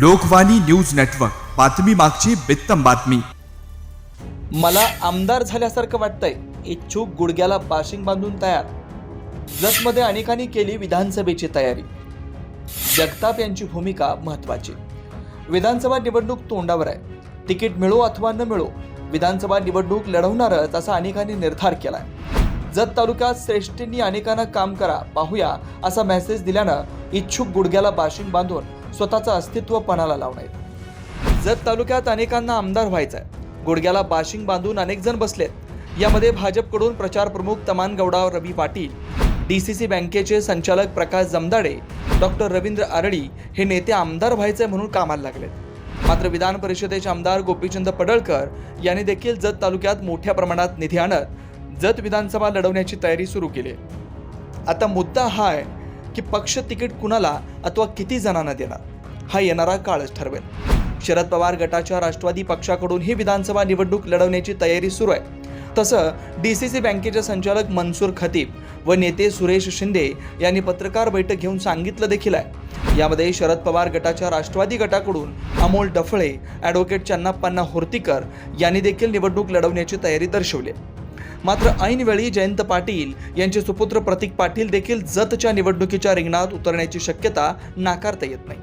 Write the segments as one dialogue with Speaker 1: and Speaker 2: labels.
Speaker 1: Lokvani news network. बातमी मागची बित्तम बातमी.
Speaker 2: मला आमदार झाल्यासारखं वाटतंय. इच्छुक गुडघ्याला बाशिंग बांधून तयार. जतमध्ये अनेकांनी केली विधानसभेची तयारी. जगताप यांची भूमिका महत्वाची विधानसभा निवडणूक तोंडावर आहे. तिकीट मिळो अथवा न मिळो विधानसभा निवडणूक लढवणारच असा अनेकांनी निर्धार केलाय. जत तालुक्यात श्रेष्ठींनी अनेकांना काम करा पाहूया असा मेसेज दिल्यानं इच्छुक गुडघ्याला बाशिंग बांधून स्वतःचं अस्तित्व पणाला लावणार जत तालुक्यात अनेकांना आमदार व्हायचंय. गुडघ्याला बाशिंग बांधून अनेक जण बसलेत. यामध्ये भाजपकडून प्रचार प्रमुख Taman Gowda Ravi Patil D C C बँकेचे संचालक प्रकाश जमदाडे डॉक्टर रवींद्र आरडी हे नेते आमदार व्हायचे म्हणून कामाला लागलेत. मात्र विधान परिषदेचे आमदार गोपीचंद पडळकर यांनी देखील जत तालुक्यात मोठ्या प्रमाणात निधी आणत जत विधानसभा लढवण्याची तयारी सुरू केली आता मुद्दा हा आहे की पक्ष तिकीट कुणाला अथवा किती जणांना देणार हा येणारा काळच ठरवेल. शरद पवार गटाच्या राष्ट्रवादी पक्षाकडून ही विधानसभा निवडणूक लढवण्याची तयारी सुरू आहे. तसं डी सी सी बँकेचे संचालक मनसूर खतीब व नेते सुरेश शिंदे यांनी पत्रकार बैठक घेऊन सांगितलं देखील आहे. यामध्ये शरद पवार गटाच्या राष्ट्रवादी गटाकडून अमोल डफळे ॲडव्होकेट चन्नाप्पांना होर्तीकर यांनी देखील निवडणूक लढवण्याची तयारी दर्शवली आहे. मात्र ऐनवेळी जयंत पाटील यांचे सुपुत्र प्रतीक पाटील देखील जतच्या निवडणुकीच्या रिंगणात उतरण्याची शक्यता नाकारता येत नाही.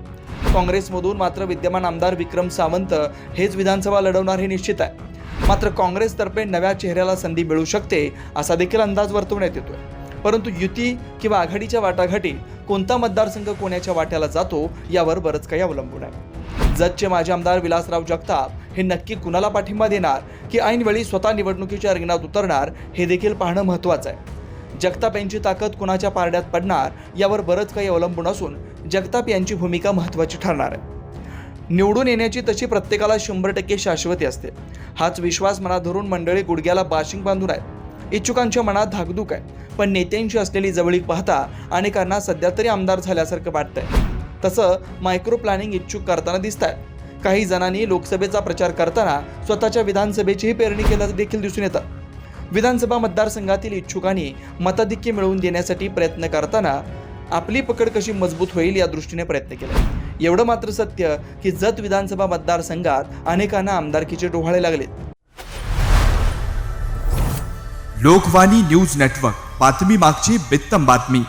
Speaker 2: काँग्रेसमधून मात्र विद्यमान आमदार विक्रम सावंत हेच विधानसभा लढवणार हे निश्चित आहे. मात्र काँग्रेसतर्फे नव्या चेहऱ्याला संधी मिळू शकते असा देखील अंदाज वर्तवण्यात येतोय. परंतु युती किंवा आघाडीच्या वाटाघाटीत कोणता मतदारसंघ कोणाच्या वाट्याला जातो यावर बरंच काही अवलंबून आहे. जतचे माजी आमदार विलासराव जगताप हे नक्की कुणाला पाठिंबा देणार की ऐनवेळी स्वतः निवडणुकीच्या रिंगणात उतरणार हे देखील पाहणं महत्त्वाचं आहे. जगताप यांची ताकद कुणाच्या पारड्यात पडणार यावर बरंच काही अवलंबून असून जगताप यांची भूमिका महत्त्वाची ठरणार आहे. निवडून येण्याची तशी प्रत्येकाला शंभर टक्के शाश्वती असते. हाच विश्वास मनात धरून मंडळी गुडघ्याला बाशिंग बांधून आहेत. इच्छुकांच्या मनात धाकधूक आहे पण नेत्यांशी असलेली जवळीक पाहता अनेकांना सध्या तरी आमदार झाल्यासारखं वाटतंय. तसं मायक्रो प्लॅनिंग इच्छुक करताना दिसत आहेत काही जणांनी लोकसभेचा प्रचार करताना स्वतःच्या विधानसभेचीही पेरणी केल्याचं देखील दिसून येतं. विधानसभा मतदारसंघातील इच्छुकांनी मताधिक्य मिळवून देण्यासाठी प्रयत्न करताना आपली पकड कशी मजबूत होईल या दृष्टीने प्रयत्न केले. एवढं मात्र सत्य की जत विधानसभा मतदारसंघात अनेकांना आमदारकीचे डोहाळे लागलेत.
Speaker 1: Lokvani news network. बातमी मागची बित्तम बातमी.